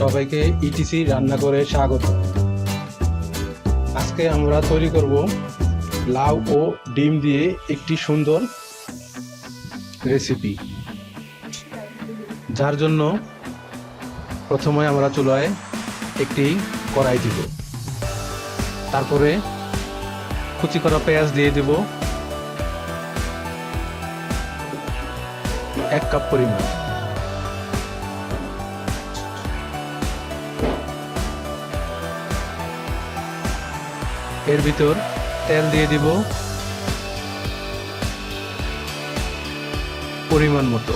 সবাইকে ইটিসি রান্না করে স্বাগত। আজকে আমরা তৈরি করব লাউ ও ডিম দিয়ে একটি সুন্দর রেসিপি যার জন্য প্রথমে আমরা চুলায় একটি কড়াই দিব। তারপরে কুচি করা পেঁয়াজ দিয়ে দেব। এক কাপ পরিমাণ। এর ভিতর তেল দিয়ে দিব পরিমাণ মতো।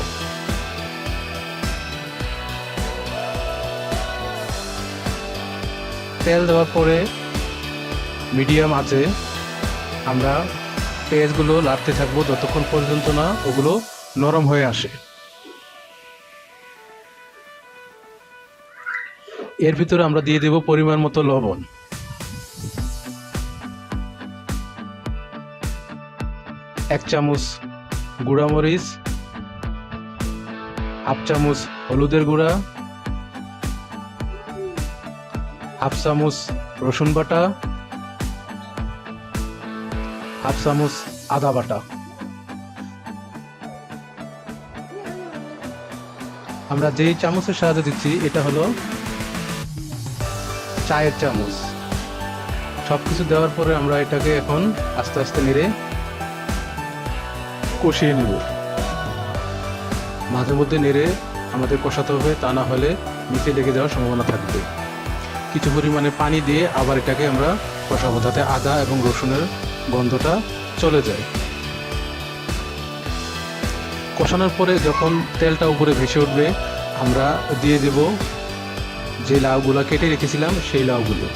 তেল দেওয়ার পরে মিডিয়াম আছে আমরা পেঁয়াজগুলো লাড়তে থাকব যতক্ষণ পর্যন্ত না ওগুলো নরম হয়ে আসে। এর ভিতরে আমরা দিয়ে দেব পরিমাণ মতো লবণ। এক চামচ গুঁড়ামরিচ হাফ চামচ হলুদের গুঁড়া, হাফ চামচ রসুন বাটা, হাফ চামচ আদা বাটা। আমরা যেই চামচের সাহায্যে দিচ্ছি, এটা হলো চায়ের চামচ। সবকিছু দেওয়ার পরে আমরা এটাকে এখন আস্তে আস্তে নেড়ে কষিয়ে নেব। মাঝে মধ্যে নেড়ে আমাদের কষাতে হবে, তা না হলে নিচে লেগে যাওয়ার সম্ভাবনা থাকবে। কিছু পরিমাণে পানি দিয়ে আবার এটাকে আমরা কষাবো যাতে আদা এবং রসুনের গন্ধটা চলে যায়। কষানোর পরে যখন তেলটা উপরে ভেসে উঠবে, আমরা দিয়ে দেব যে লাউগুলো কেটে রেখেছিলাম, সেই লাউগুলো।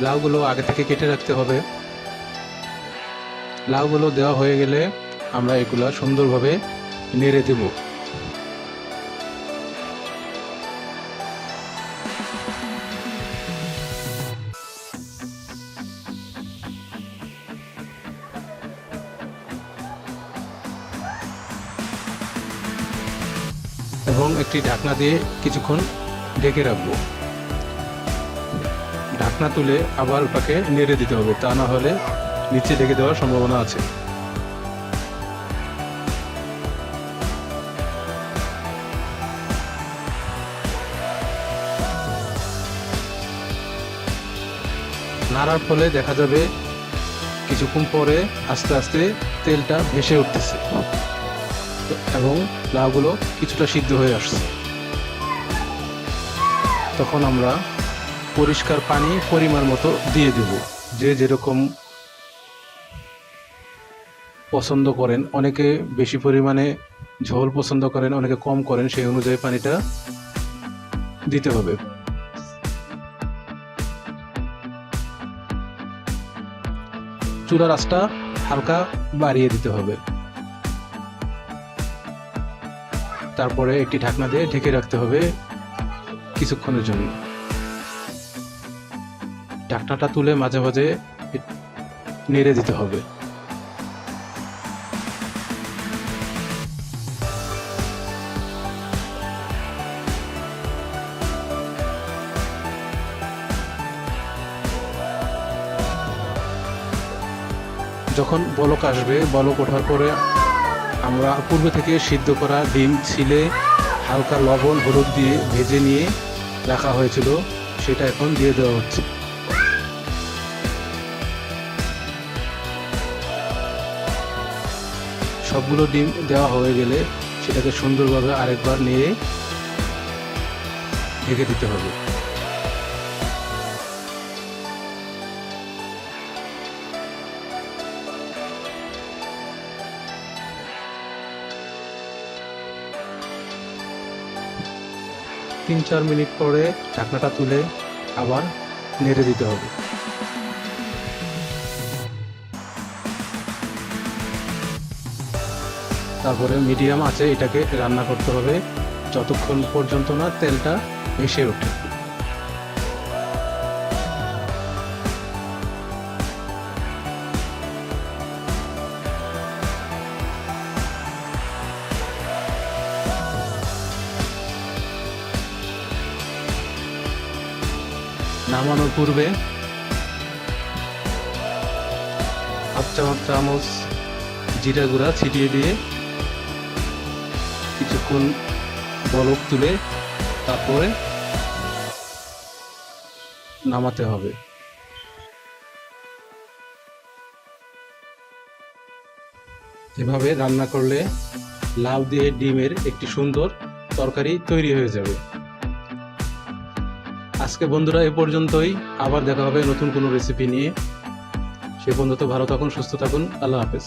লাউগুলো আগে থেকে কেটে রাখতে হবে। লাউগুলো দেওয়া হয়ে গেলে আমরা এগুলা সুন্দরভাবে নেড়ে দেব। এবং একটি ঢাকনা দিয়ে কিছুক্ষণ ঢেকে রাখব। ঢাকনা তুলে আবার ওটাকে নেড়ে দিতে হবে, তা না হলে নিচে ঢেকে দেওয়ার সম্ভাবনা আছে। নাড়ার ফলে দেখা যাবে কিছুক্ষণ পরে আস্তে আস্তে তেলটা ভেসে উঠতেছে এবং লাউগুলো কিছুটা সিদ্ধ হয়ে আসছে। তখন আমরা পরিষ্কার পানি পরিমাণ মতো দিয়ে দেব। যে যেরকম পছন্দ করেন, অনেকে বেশি পরিমাণে ঝোল পছন্দ করেন, অনেকে কম করেন, সেই অনুযায়ী পানিটা দিতে হবে। চুলার আঁচটা হালকা বাড়িয়ে দিতে হবে। তারপরে একটি ঢাকনা দিয়ে ঢেকে রাখতে হবে কিছুক্ষণের জন্য। ঢাকনাটা তুলে মাঝে মাঝে নেড়ে দিতে হবে। যখন বলক আসবে, বলক ওঠার পরে আমরা পূর্বে থেকে সিদ্ধ করা ডিম ছিলে হালকা লবণ, হলুদ দিয়ে ভেজে নিয়ে রাখা হয়েছিল, সেটা এখন দিয়ে দেওয়া হচ্ছে। সবগুলো ডিম দেওয়া হয়ে গেলে সেটাকে সুন্দরভাবে আরেকবার নিয়ে ঢেকে দিতে হবে। তিন চার মিনিট পরে ঢাকনাটা তুলে আবার নেড়ে দিতে হবে। তারপরে মিডিয়াম আছে, এটাকে রান্না করতে হবে। যতক্ষণ পর্যন্ত না তেলটা মিশে ওঠে। নামানোর পূর্বে আচ্ছা চামচ চামচ জিরা গুঁড়া ছিটিয়ে দিয়ে কিছুক্ষণ বলক তুলে তারপরে নামাতে হবে। এভাবে রান্না করলে লাউ দিয়ে ডিমের একটি সুন্দর তরকারি তৈরি হয়ে যাবে। আজকে বন্ধুরা, এ পর্যন্তই। আবার দেখা হবে নতুন কোনো রেসিপি নিয়ে। সে পর্যন্ত ভালো থাকুন, সুস্থ থাকুন। আল্লাহ হাফেজ।